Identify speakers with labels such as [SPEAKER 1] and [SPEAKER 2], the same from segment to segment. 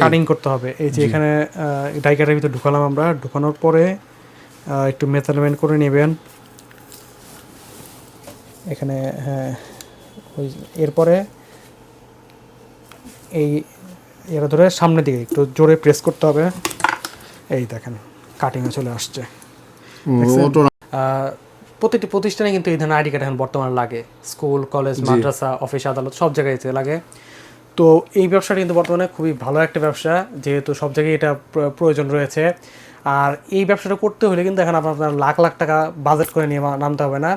[SPEAKER 1] Cutting করতে হবে। এই যে এখানে ডাইকারের ভিতরে ঢুকালাম আমরা। ঢুকানোর পরে একটু মেজারমেন্ট করে নেবেন। এখানে হ্যাঁ ওই এরপরে এই এরা ধরে সামনের দিকে একটু জোরে প্রেস করতে হবে। এই দেখেন কাটিংয়ে চলে আসছে। প্রতিটি প্রতিষ্ঠানে কিন্তু এই ধরনের আইডি কার্ড এখন বর্তমানে লাগে। স্কুল কলেজ মাদ্রাসা অফিস আদালত সব জায়গায় লাগে। তো এই ব্যবসাটা কিন্তু বর্তমানে খুবই ভালো একটা ব্যবসা যেহেতু সব জায়গায় এটা প্রয়োজন রয়েছে। আর এই ব্যবসাটা করতে হলে কিন্তু এখন আপনার লাখ লাখ টাকা বাজেট করে নিয়ে নামতে হবে না।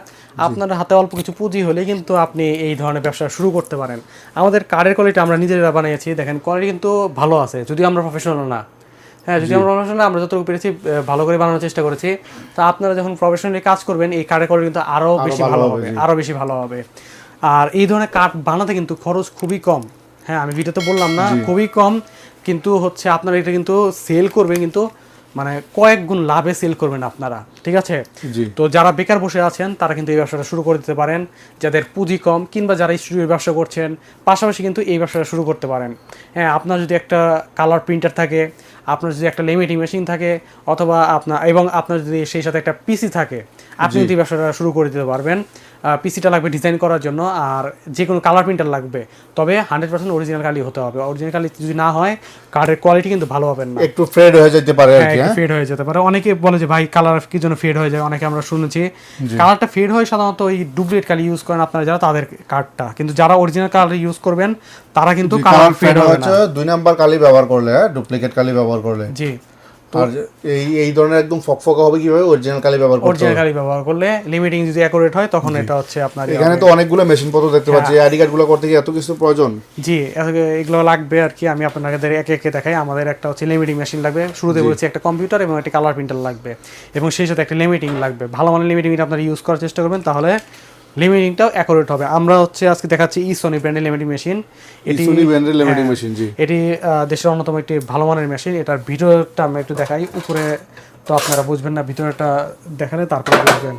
[SPEAKER 1] আপনার হাতে অল্প কিছু পুঁজি হলে কিন্তু আপনি এই ধরনের ব্যবসা শুরু করতে পারেন। আমাদের কার্ডের কোয়ালিটি আমরা নিজেরা বানিয়েছি। দেখেন কোয়ালিটি কিন্তু ভালো আছে যদি আমরা প্রফেশনাল না। হ্যাঁ যদি আমরা প্রফেশনাল আমরা যতটুকু পেরেছি ভালো করে বানানোর চেষ্টা করেছি। তো আপনারা যখন প্রফেশনালি কাজ করবেন এই কার্ডের কোয়ালিটি কিন্তু আরও বেশি ভালো হবে আরও বেশি ভালো হবে। আর এই ধরনের কাঠ বানাতে কিন্তু খরচ খুবই কম। হ্যাঁ আমি ভিডিওতে বললাম না খুবই কম কিন্তু হচ্ছে আপনারা এটা কিন্তু সেল করবেন কিন্তু মানে কয়েক গুণ লাভে সেল করবেন আপনারা ঠিক আছে? তো যারা বেকার বসে আছেন তারা কিন্তু এই ব্যবসাটা শুরু করে দিতে পারেন যাদের পুঁজি কম কিংবা যারা স্টুডিওর ব্যবসা করছেন পাশাপাশি কিন্তু এই ব্যবসাটা শুরু করতে পারেন। হ্যাঁ আপনার যদি একটা কালার প্রিন্টার থাকে আপনার যদি একটা লিমিটিং মেশিন থাকে অথবা আপনার এবং আপনার যদি সেই সাথে একটা পিসি থাকে আপনি কিন্তু এই ব্যবসাটা শুরু করে দিতে পারবেন। পিসিটা লাগবে ডিজাইন করার জন্য আর যে কোনো কালার প্রিন্টার লাগবে। তবে হান্ড্রেড পার্সেন্ট অরিজিনাল কালি হতে হবে। অরিজিনাল কালি যদি না হয় কার্ডের কোয়ালিটি কিন্তু ভালো হবে না।
[SPEAKER 2] একটু ফ্রেড হয়ে যেতে পারে কি হ্যাঁ?
[SPEAKER 1] ফেড হয়ে যেতে পারে। অনেকে বলে যে ভাই কালার কি জন্য ফেড হয়ে যায়? অনেকে আমরা শুনেছি। কালারটা ফেড হয় সাধারণত ওই ডুপ্লিকেট কালি ইউজ করেন আপনারা যারা তাদের কার্ডটা কিন্তু যারা অরিজিনাল কালার ইউজ করবেন তারা কিন্তু কালার ফেড
[SPEAKER 2] ফেড
[SPEAKER 1] হবে না।
[SPEAKER 2] দুই নাম্বার কালি ব্যবহার করলে ডুপ্লিকেট কালি ব্যবহার করলে।
[SPEAKER 1] জি।
[SPEAKER 2] আর এই এই ধরনের একদম ফকফকা হবে কীভাবে? অরিজিনাল কালি ব্যবহার করতে
[SPEAKER 1] অরিজিনাল কালি ব্যবহার করলে লিমিটিং যদি অ্যাকুরেট হয় তখন এটা হচ্ছে আপনার
[SPEAKER 2] এখানে তো অনেকগুলো মেশিন পত্র দেখতে পাচ্ছি।
[SPEAKER 1] হ্যাঁ।
[SPEAKER 2] আইডি কার্ডগুলো করতে গিয়ে এত কিছু প্রয়োজন।
[SPEAKER 1] জি এগুলো লাগবে আর কি। আমি আপনাদের একে একে দেখাই। আমাদের একটা হচ্ছে লিমিটিং মেশিন লাগবে। শুরুতে বলেছি একটা কম্পিউটার এবং একটা কালার প্রিন্টার লাগবে। এবং সেই সাথে একটা লিমিটিং লাগবে। ভালো মানের লিমিটিং আপনারা ইউজ করার চেষ্টা করবেন। তাহলে লিমিটিংটাও অ্যাকুরেট হবে। আমরা হচ্ছে আজকে দেখাচ্ছি ই সোনি ব্র্যান্ডের লিমিটিং মেশিন এটি
[SPEAKER 2] সুনি ব্র্যান্ডের লিমিটিং মেশিন জি।
[SPEAKER 1] এটি দেশের অন্যতম একটি ভালো মানের মেশিন এটার ভিডিওটা আমরা একটু দেখাই। উপরে তো আপনারা বুঝবেন না ভিতরেটা দেখালে তারপরে বুঝবেন।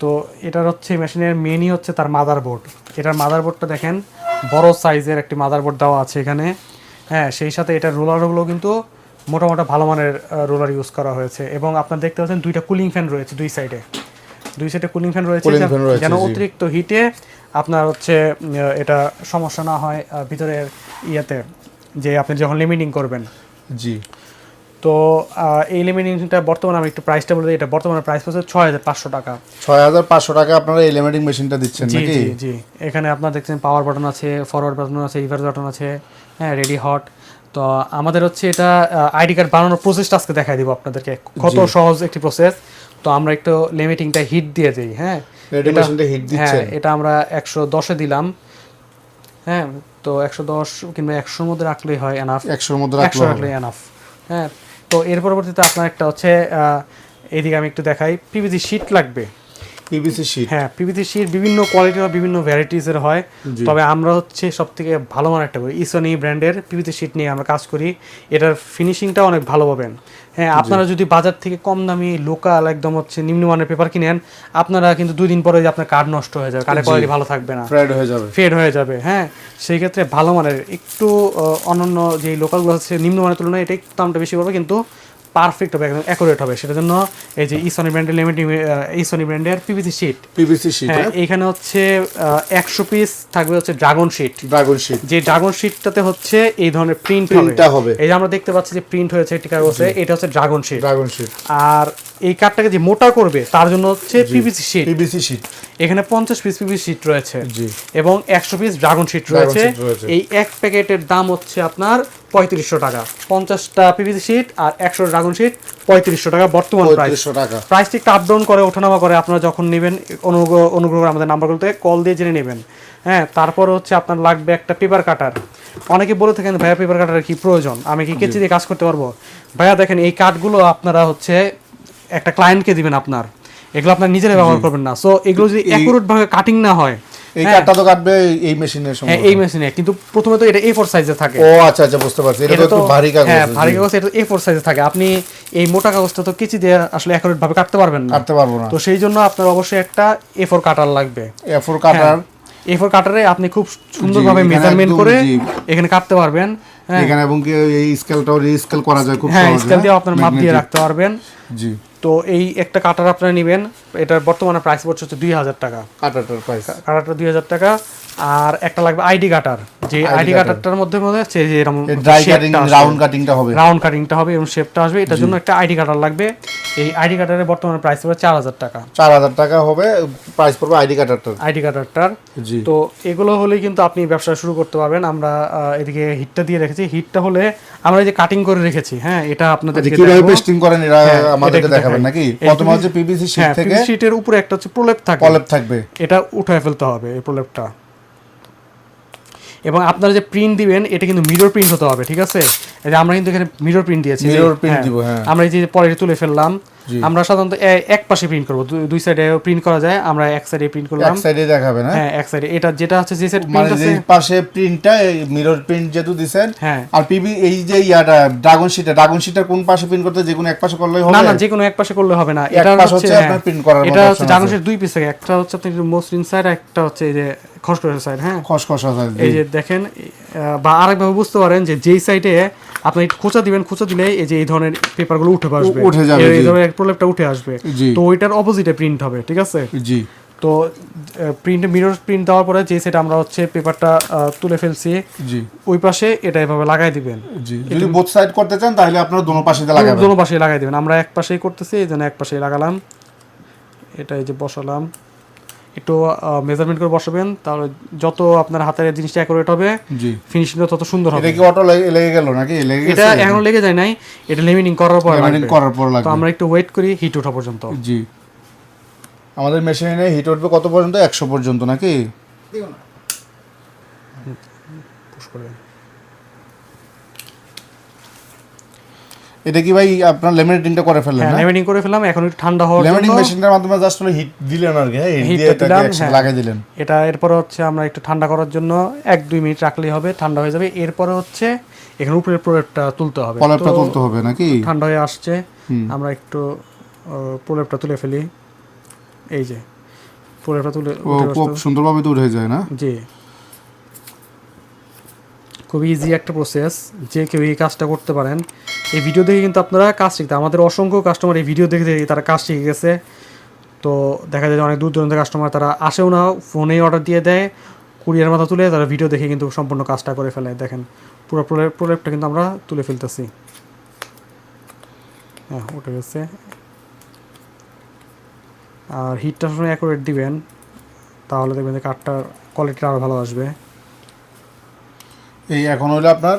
[SPEAKER 1] তো এটার হচ্ছে মেশিনের মেনই হচ্ছে তার মাদারবোর্ড এটার মাদারবোর্ডটা দেখেন বড় সাইজের একটি মাদারবোর্ড দেওয়া আছে এখানে। হ্যাঁ সেই সাথে এটার রোলারগুলো কিন্তু মোটামুটি ভালো মানের রোলার ইউজ করা হয়েছে। এবং আপনার দেখতে পাচ্ছেন দুইটা কুলিং ফ্যান রয়েছে দুই সাইডে দুই সাইডে কুলিং ফ্যান রয়েছে যেন অতিরিক্ত হিটে আপনার হচ্ছে এটা সমস্যা না হয় ভিতরের ইয়েতে যে আপনি যখন লিমিটিং করবেন।
[SPEAKER 2] জি।
[SPEAKER 1] তো এই লিমিটিংটা বর্তমানে আমি একটু প্রাইসটা বলে দিই এটা বর্তমানে প্রাইস হচ্ছে ছয় হাজার পাঁচশো টাকা।
[SPEAKER 2] ছয় হাজার পাঁচশো টাকা আপনারা এই লিমিটিং মেশিনটা দিচ্ছেন
[SPEAKER 1] জি
[SPEAKER 2] নাকি?
[SPEAKER 1] জি জি। এখানে আপনার দেখছেন পাওয়ার বাটন আছে ফরওয়ার্ড বাটন আছে রিভার্স বাটন আছে হ্যাঁ রেডি হট তো আমাদের হচ্ছে এটা আইডি কার্ড বানানোর প্রসেসটা আজকে দেখাই দিব আপনাদেরকে। কত সহজ একটি প্রসেস তো আমরা একটু লিমিটিংটা হিট দিয়ে দিই হ্যাঁ? হ্যাঁ এটা আমরা একশো দশে দিলাম। হ্যাঁ তো একশো দশ কিংবা একশোর মধ্যে রাখলেই হয় এনাফ
[SPEAKER 2] একশোর মধ্যে
[SPEAKER 1] একশো
[SPEAKER 2] রাখলে
[SPEAKER 1] রাখলেই এনাফ হ্যাঁ তো এর পরবর্তীতে আপনার একটা হচ্ছে এদিকে আমি একটু দেখাই। পিভিসি শীত লাগবে।
[SPEAKER 2] পিভিসি শীট
[SPEAKER 1] হ্যাঁ পিভিসি শিট বিভিন্ন কোয়ালিটির বা বিভিন্ন ভ্যারাইটিসের হয়। তবে আমরা হচ্ছে সব থেকে ভালো মানের একটা করি ইসনি ব্র্যান্ডের পিভিসি শিট নিয়ে আমরা কাজ করি। এটার ফিনিশিংটা অনেক ভালো পাবেন। হ্যাঁ আপনারা যদি বাজার থেকে কম দামি লোকাল একদম হচ্ছে নিম্নমানের পেপার কিনেন আপনারা কিন্তু দুই দিন পরে আপনার কার্ড নষ্ট হয়ে যাবে। কার্ডের কোয়ালিটি ভালো থাকবে না।
[SPEAKER 2] ফ্রেড হয়ে যাবে।
[SPEAKER 1] ফেড হয়ে যাবে হ্যাঁ। সেই ক্ষেত্রে ভালো মানের একটু অন্যান্য যে লোকালগুলো হচ্ছে নিম্নমানের তুলনায় এটা একটু দামটা বেশি পড়বে কিন্তু পারফেক্ট হবে একদম অ্যাকুরেট হবে। সেটার জন্য এই যে ইসনি ব্র্যান্ডের লিমিটিং ইসনি ব্র্যান্ডের পিভিসি শিট
[SPEAKER 2] পিভিসি শীট
[SPEAKER 1] এখানে হচ্ছে একশো পিস থাকবে হচ্ছে ড্রাগন শিট
[SPEAKER 2] ড্রাগন শীট
[SPEAKER 1] যে ড্রাগন শিটটাতে হচ্ছে এই ধরনের প্রিন্ট হবে।
[SPEAKER 2] প্রিন্টটা হবে।
[SPEAKER 1] এই যে আমরা দেখতে পাচ্ছি যে প্রিন্ট হয়েছে একটি কাগজে এটা হচ্ছে ড্রাগন শিট
[SPEAKER 2] ড্রাগন শীট
[SPEAKER 1] আর এই কাঠটাকে যে মোটা করবে তার জন্য হচ্ছে পিভিসি শিট
[SPEAKER 2] পিভিসি শীট
[SPEAKER 1] এখানে পঞ্চাশ পিস পিভিসি শিট রয়েছে।
[SPEAKER 2] জি।
[SPEAKER 1] এবং একশো পিস ড্রাগন শিট রয়েছে।
[SPEAKER 2] রয়েছে।
[SPEAKER 1] এই এক প্যাকেটের দাম হচ্ছে আপনার পঁয়ত্রিশশো টাকা। পঞ্চাশটা পিভিসি শিট আর একশো ড্রাগন শিট পঁয়ত্রিশশো টাকা বর্তমান প্রাইস
[SPEAKER 2] পঁয়ত্রিশশো টাকা।
[SPEAKER 1] প্রাইসটি একটু আপ ডাউন করে ওঠানামা করে আপনারা যখন নেবেন অনুগ্রহ অনুগ্রহ করে আমাদের নাম্বারগুলোতে কল দিয়ে জেনে নেবেন। হ্যাঁ তারপর হচ্ছে আপনার লাগবে একটা পেপার কাটার অনেকে বলে থাকেন ভাইয়া পেপার কাটার কি প্রয়োজন? আমি কি কেচি দিয়ে কাজ করতে পারব? ভাইয়া দেখেন এই কাঠগুলো আপনারা হচ্ছে একটা ক্লায়েন্টকে দিবেন আপনার। এগুলো আপনার নিজেরা ব্যবহার করবেন না। সো এগুলো যদি অ্যাকুরেট ভাবে কাটিং না হয়
[SPEAKER 2] এই
[SPEAKER 1] হ্যাঁ,
[SPEAKER 2] কাঠটা তো কাটবে এই- মেশিনের সময়
[SPEAKER 1] হ্যাঁ এই মেশিনে। কিন্তু প্রথমে তো এটা এ ফোর সাইজে থাকে।
[SPEAKER 2] ও আচ্ছা আচ্ছা বুঝতে পারছি। এটা তো একটু ভারী কাগজ।
[SPEAKER 1] হ্যাঁ ভারী কাগজ এটা এ ফোর সাইজে থাকে। আপনি এই মোটা কাগজটা তো কেচি দিয়ে আসলে ভাবে কাটতে পারবেন না।
[SPEAKER 2] কাটতে পারব না।
[SPEAKER 1] তো সেই জন্য আপনার অবশ্যই একটা এ ফোর কাটার লাগবে।
[SPEAKER 2] এফোর কাটার
[SPEAKER 1] এ ফোর কাটারে আপনি খুব সুন্দরভাবে মেজারমেন্ট করে এখানে কাটতে পারবেন। হ্যাঁ।
[SPEAKER 2] এখানে এবং এই স্কেলটাও রিস্কেল করা যায় খুব
[SPEAKER 1] হ্যাঁ স্কেল দিয়ে আপনার মাপ দিয়ে রাখতে পারবেন।
[SPEAKER 2] জি।
[SPEAKER 1] তো এই একটা কাটার আপনারা নেবেন এটার বর্তমানে প্রাইস পড়ছে হচ্ছে দুই হাজার টাকা।
[SPEAKER 2] কাটারটার প্রাইস
[SPEAKER 1] কাটারটা দুই হাজার টাকা আর একটা লাগবে আইডি কাটার। যে আইডি কাটারটার মধ্যে মধ্যে হচ্ছে যে এরকম
[SPEAKER 2] ড্রাই কাটিং রাউন্ড কাটিংটা হবে।
[SPEAKER 1] রাউন্ড কাটিংটা হবে এবং শেপটা আসবে। এটার জন্য একটা আইডি কাটার লাগবে। এই আইডি কাটারের বর্তমানে প্রাইস পড়বে চার হাজার টাকা।
[SPEAKER 2] চার হাজার টাকা হবে প্রাইস পড়বে আইডি কাটারটার
[SPEAKER 1] আইডি কাটারটার তো এগুলো হলেই কিন্তু আপনি ব্যবসা শুরু করতে পারবেন। আমরা এদিকে হিটটা দিয়ে রেখেছি। হিটটা হলে আমরা এই যে কাটিং করে রেখেছি হ্যাঁ এটা আপনাদের
[SPEAKER 2] আচ্ছা, কীভাবে পেস্টিং করেন এরা
[SPEAKER 1] হ্যাঁ,
[SPEAKER 2] আমাদেরকে দেখাবেন। নাকি? প্রথমে হচ্ছে পিভিসি শীট
[SPEAKER 1] হ্যাঁ
[SPEAKER 2] থেকে
[SPEAKER 1] শীটের উপরে একটা হচ্ছে প্রলেপ থাকে।
[SPEAKER 2] কলেপ থাকবে।
[SPEAKER 1] এটা উঠায় ফেলতে হবে এই প্রলেপটা। এবং আপনারা যে প্রিন্ট দিবেন এটা কিন্তু মিরর প্রিন্ট হতে হবে ঠিক আছে? এই যে আমরা কিন্তু এখানে মিরর প্রিন্ট দিয়েছি যে-
[SPEAKER 2] Mirror print দিব, হ্যাঁ।
[SPEAKER 1] আমরা এই যে পরে তুলে ফেললাম আমরা সাধারণত এক পাশে প্রিন্ট করব দুই সাইডে প্রিন্ট করা যায় আমরা এক সাইডে প্রিন্ট করলাম।
[SPEAKER 2] এক সাইডে দেখাবেন হ্যাঁ
[SPEAKER 1] হ্যাঁ এক সাইডে এটা যেটা হচ্ছে যে সাইড
[SPEAKER 2] মানে
[SPEAKER 1] প্রিন্ট আছে
[SPEAKER 2] পাশে প্রিন্টটা মিরর প্রিন্ট যেহেতু দিছেন
[SPEAKER 1] হ্যাঁ।
[SPEAKER 2] আর পিবি এই যে ইয়াটা ড্রাগন শিটটা ড্রাগন শিটটা কোন পাশে প্রিন্ট করতে যে কোনো এক পাশে করলেই হবে?
[SPEAKER 1] না না যে কোনো এক পাশে করলে হবে না। এটা হচ্ছে হ্যাঁ,
[SPEAKER 2] আপনার print করার
[SPEAKER 1] এটা হচ্ছে
[SPEAKER 2] option
[SPEAKER 1] ডাগনের দুই পিস থাকে একটা হচ্ছে আপনার মসৃণ সাইড একটা হচ্ছে এই যে খসখসে সাইড হ্যাঁ?
[SPEAKER 2] খসখসা সাইজ
[SPEAKER 1] এই যে দেখেন বা আরেকভাবে বুঝতে পারেন যে যেই সাইডে আপনি খোঁচা দিবেন খোঁচা দিলে এই যে এই ধরনের পেপারগুলো উঠে আসবে
[SPEAKER 2] উঠে যাবে,
[SPEAKER 1] এই-। ধরনের প্রলেপটা উঠে আসবে। তো ওইটার অপোজিটে প্রিন্ট হবে ঠিক আছে?
[SPEAKER 2] জি।
[SPEAKER 1] তো প্রিন্ট মিরর প্রিন্ট দেওয়ার পরে যে সেটা আমরা হচ্ছে পেপারটা তুলে ফেলছি
[SPEAKER 2] জি।
[SPEAKER 1] ওই পাশে এটা এভাবে লাগাই দিবেন।
[SPEAKER 2] জি। যদি বোথ সাইড করতে চান তাহলে আপনারা দোনো পাশে লাগাবেন।
[SPEAKER 1] দোনো পাশে লাগাই দিবেন। আমরা এক পাশেই করতেছি এই জন্য এক পাশেই লাগালাম। এটা এই যে বসালাম। একটু মেজারমেন্ট করে বসাবেন তাহলে যত আপনার হাতের জিনিসটা অ্যাকুরেট হবে
[SPEAKER 2] জি।
[SPEAKER 1] ফিনিশিংটা তত সুন্দর হবে।
[SPEAKER 2] এটা কি অটো লেগে গেল নাকি? লেগে গেছে
[SPEAKER 1] এটা এখনও লেগে যায় নাই এটা লেমিনিং করার পর লেমিনিং
[SPEAKER 2] করার পর লাগবে।
[SPEAKER 1] তো আমরা একটু ওয়েট করি হিট ওঠা পর্যন্ত।
[SPEAKER 2] জি। আমাদের মেশিনে হিট উঠবে কত পর্যন্ত? একশো পর্যন্ত নাকি?
[SPEAKER 1] পুশ করে
[SPEAKER 2] এটা কি ভাই আপনার লেমিনেটিংটা করে ফেললেন
[SPEAKER 1] হ্যাঁ
[SPEAKER 2] না?
[SPEAKER 1] লেমিনিং করে ফেলাম এখন একটু ঠান্ডা হওয়ার
[SPEAKER 2] লেমিনেটিং
[SPEAKER 1] জন্য
[SPEAKER 2] মেশিনটার মাধ্যমে জাস্ট হলো হিট দিলেন আর কি হ্যাঁ হিট দিয়ে
[SPEAKER 1] টা
[SPEAKER 2] এটাকে
[SPEAKER 1] হ্যাঁ।
[SPEAKER 2] দিলেন।
[SPEAKER 1] এটা এরপরে হচ্ছে আমরা একটু ঠান্ডা করার জন্য এক দুই মিনিট রাখলেই হবে ঠান্ডা হয়ে যাবে। এরপরে হচ্ছে এখানে উপরের প্রলেপটা তুলতে হবে। তো
[SPEAKER 2] তুলতে হবে নাকি?
[SPEAKER 1] ঠান্ডা হয়ে আসছে আমরা একটু প্রলেপটা তুলে ফেলি। এই যে প্রলেপটা তুলে
[SPEAKER 2] খুব সুন্দরভাবে তো উঠে যায় না?
[SPEAKER 1] জি। খুব ইজি একটা প্রসেস যে কেউ এই কাজটা করতে পারেন। এই ভিডিও দেখে কিন্তু আপনারা কাজ শিখতে আমাদের অসংখ্য কাস্টমার এই ভিডিও দেখে দেখে তারা কাজ শিখে গেছে। তো দেখা যায় অনেক দূর দূরান্তের কাস্টমার তারা আসেও না ফোনেই অর্ডার দিয়ে দেয় কুরিয়ার মাথা তুলে তারা ভিডিও দেখে কিন্তু সম্পূর্ণ কাজটা করে ফেলে। দেখেন, পুরো প্রলেপটা কিন্তু আমরা তুলে ফেলতেছি। হ্যাঁ উঠে গেছে। আর হিটটা সময় অ্যাকুরেট দিবেন, তাহলে দেখবেন যে কাঠটার কোয়ালিটিটা আরও ভালো আসবে।
[SPEAKER 2] এই এখন হলো আপনার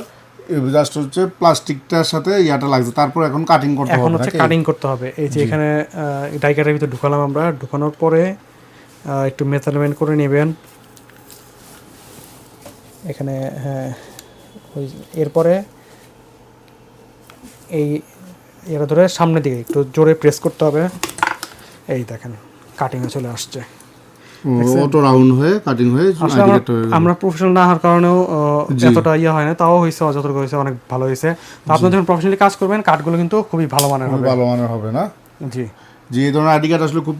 [SPEAKER 2] জাস্ট হচ্ছে প্লাস্টিকটার সাথে ইয়াটা লাগছে তারপর এখন কাটিং করতে
[SPEAKER 1] এখন
[SPEAKER 2] হবে
[SPEAKER 1] হচ্ছে কাটিং করতে হবে। এই যে এখানে ডাইকারের ভিতরে ঢুকালাম আমরা। ঢুকানোর পরে একটু মেজারমেন্ট করে নেবেন। এখানে হ্যাঁ ওই এরপরে এই এটা ধরে সামনের দিকে একটু জোরে প্রেস করতে হবে। এই দেখেন কাটিংয়ে চলে আসছে।
[SPEAKER 2] অটো রাউন্ড হয়ে কাটিং হয়ে
[SPEAKER 1] আমরা প্রফেশনাল না হওয়ার কারণেও এতটা ইয়ে হয় না তাও হয়েছে হয়েছে অনেক ভালো হয়েছে তো আপনার যখন প্রফেশনালি কাজ করবেন কাঠগুলো কিন্তু খুবই ভালো মানের হবে।
[SPEAKER 2] ভালো মানের হবে না?
[SPEAKER 1] জি।
[SPEAKER 2] যে এই ধরনের আইডি কার্ড আসলে খুব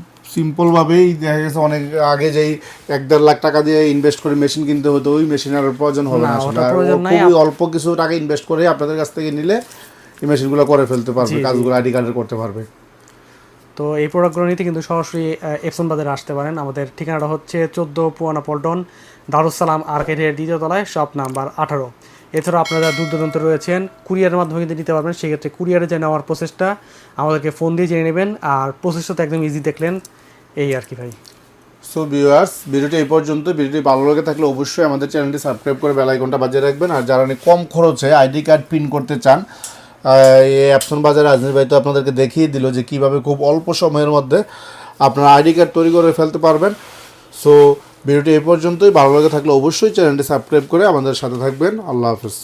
[SPEAKER 2] দেখা গেছে অনেক আগে যেই এক দেড় লাখ টাকা দিয়ে ইনভেস্ট করে মেশিন কিনতে হতো ওই মেশিন আর প্রয়োজন হবে
[SPEAKER 1] না।
[SPEAKER 2] খুবই অল্প কিছু টাকা ইনভেস্ট করে আপনাদের কাছ থেকে নিলে এই মেশিনগুলো করে ফেলতে পারবে। কাজগুলো আইডি কার্ডের করতে পারবে।
[SPEAKER 1] তো এই প্রোডাক্টগুলো নিতে কিন্তু সরাসরি এপসন বাজারে আসতে পারেন। আমাদের ঠিকানাটা হচ্ছে চোদ্দ পুয়ানা পল্টন, দারুসালাম আর্কেটের দ্বিতীয় তলায় শপ নাম্বার আঠারো। এছাড়া আপনারা দূর দূরান্ত রয়েছেন কুরিয়ারের মাধ্যমে কিন্তু নিতে পারবেন। সেক্ষেত্রে কুরিয়ারে যে নেওয়ার প্রসেসটা আমাদেরকে ফোন দিয়ে জেনে নেবেন। আর প্রসেসটা তো একদম ইজি দেখলেন। এই আর কি ভাই।
[SPEAKER 2] সো ভিউয়ার্স ভিডিওটি এই পর্যন্ত। ভিডিওটি ভালো লেগে থাকলে অবশ্যই আমাদের চ্যানেলটি সাবস্ক্রাইব করে বেল আইকনটা বাজিয়ে রাখবেন। আর যারা কম খরচে আইডি কার্ড প্রিন্ট করতে চান অ্যাপসন বাজার আজমির ভাই তো আপনাদেরকে দেখিয়ে দিল যে কীভাবে খুব অল্প সময়ের মধ্যে আপনার আইডি কার্ড তৈরি করে ফেলতে পারবেন। সো ভিডিওটি এ পর্যন্তই। ভালো লাগে থাকলে অবশ্যই চ্যানেলটি সাবস্ক্রাইব করে আমাদের সাথে থাকবেন। আল্লাহ হাফিজ।